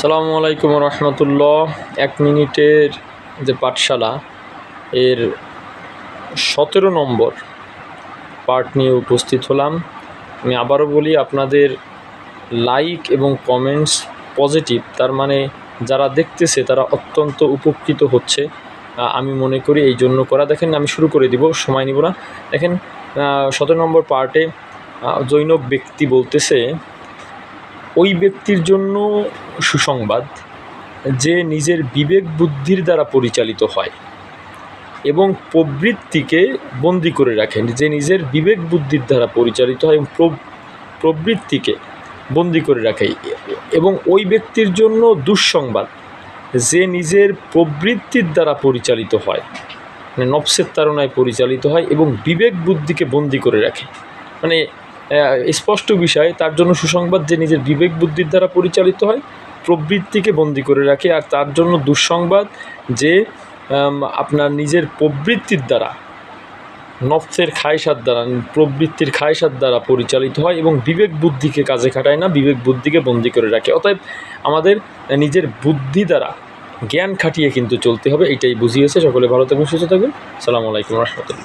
সালামু আলাইকুম রহমতুল্লাহ। এক মিনিটের যে পাঠশালা, এর সতেরো নম্বর পার্ট নিয়ে উপস্থিত হলাম। আমি আবারও বলি, আপনাদের লাইক এবং কমেন্টস পজিটিভ, তার মানে যারা দেখতেছে তারা অত্যন্ত উপকৃত হচ্ছে। আমি মনে করি এই জন্য করা। দেখেন, আমি শুরু করে দিব, সময় নিব না। দেখেন সতেরো নম্বর পার্টে জৈনব ব্যক্তি বলতেছে ওই ব্যক্তির জন্য সুসংবাদ যে নিজের বিবেক বুদ্ধির দ্বারা পরিচালিত হয় এবং প্রবৃত্তিকে বন্দি করে রাখেন যে নিজের বিবেক বুদ্ধির দ্বারা পরিচালিত হয় এবং প্রবৃত্তিকে বন্দি করে রাখে। এবং ওই ব্যক্তির জন্য দুঃসংবাদ যে নিজের প্রবৃত্তির দ্বারা পরিচালিত হয় মানে নফসের তারণায় পরিচালিত হয় এবং বিবেক বুদ্ধিকে বন্দি করে রাখে। মানে স্পষ্ট বিষয়, তার জন্য সুসংবাদ যে নিজের বিবেক বুদ্ধির দ্বারা পরিচালিত হয়, প্রবৃত্তিকে বন্দি করে রাখে আর তার জন্য দুঃসংবাদ যে আপনার নিজের প্রবৃত্তির দ্বারা, নফসের খায়সার দ্বারা, প্রবৃত্তির খায়সার দ্বারা পরিচালিত হয় এবং বিবেক বুদ্ধিকে কাজে খাটায় না, বিবেক বুদ্ধিকে বন্দি করে রাখে। অতএব আমাদের নিজের বুদ্ধি দ্বারা জ্ঞান খাটিয়ে কিন্তু চলতে হবে, এটাই বুঝিয়েছে। সকলে ভালো থাকবেন, সুস্থ থাকবেন। সালামু আলাইকুম রহমতুল্লাহ।